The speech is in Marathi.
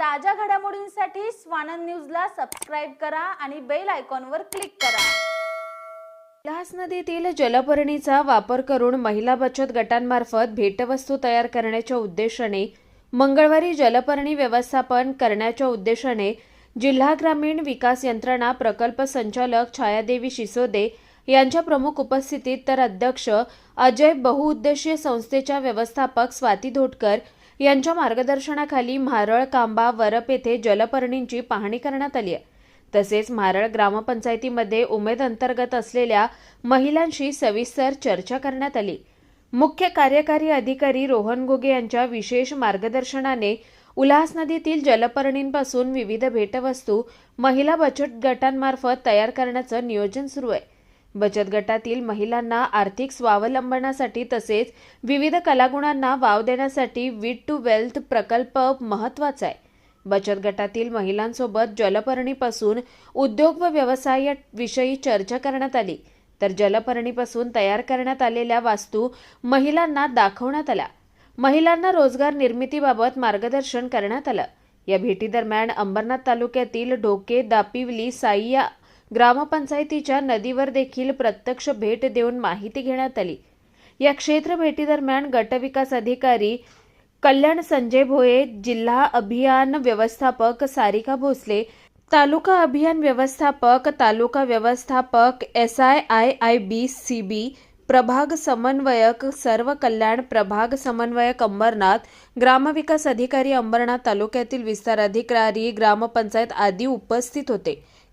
ताज्या घडामोडींसाठी स्वानंद न्यूजला सबस्क्राईब करा आणि बेल आयकॉनवर क्लिक करा. उल्हास नदीतील जलपर्णीचा वापर करून महिला बचत गटांमार्फत भेटवस्तू तयार करण्याच्या उद्देशाने मंगळवारी जलपर्णी व्यवस्थापन करण्याच्या उद्देशाने जिल्हा ग्रामीण विकास यंत्रणा प्रकल्प संचालक छायादेवी शिसोदे यांच्या प्रमुख उपस्थितीत तर अध्यक्ष अजय बहुउद्देशीय संस्थेच्या व्यवस्थापक स्वाती धोटकर यांच्या मार्गदर्शनाखाली म्हारळ कांबा वरप येथे जलपर्णींची पाहणी करण्यात आली आहे. तसेच म्हारळ ग्रामपंचायतीमध्ये उमेद अंतर्गत असलेल्या महिलांशी सविस्तर चर्चा करण्यात आली. मुख्य कार्यकारी अधिकारी रोहन घुगे यांच्या विशेष मार्गदर्शनाने उल्हास नदीतील जलपर्णींपासून विविध भेटवस्तू महिला बचत गटांमार्फत तयार करण्याचं नियोजन सुरू आहे. बचत गटातील महिलांना आर्थिक स्वावलंबनासाठी तसेच विविध कलागुणांना वाव देण्यासाठी वीट टू वेल्थ प्रकल्प महत्त्वाचा आहे. बचत गटातील महिलांसोबत जलपर्णीपासून उद्योग व व्यवसाय विषयी चर्चा करण्यात आली. तर जलपर्णीपासून तयार करण्यात आलेल्या वास्तू महिलांना दाखवण्यात आल्या. महिलांना रोजगार निर्मितीबाबत मार्गदर्शन करण्यात आलं. या भेटीदरम्यान अंबरनाथ तालुक्यातील ढोके दापिवली साई या ग्रामपंचायतीच्या नदीवर देखील प्रत्यक्ष भेट देऊन माहिती घेण्यात आली. या क्षेत्र भेटीदरम्यान गटविकास अधिकारी कल्याण संजय भोये जिल्हा अभियान व्यवस्थापक सारिका भोसले तालुका अभियान व्यवस्थापक तालुका व्यवस्थापक S I I I B C B प्रभाग समन्वयक सर्व कल्याण प्रभाग समन्वयक अंबरनाथ ग्रामविकास अधिकारी अंबरनाथ तालुक्यातील विस्तार अधिकारी ग्रामपंचायत आदी उपस्थित होते.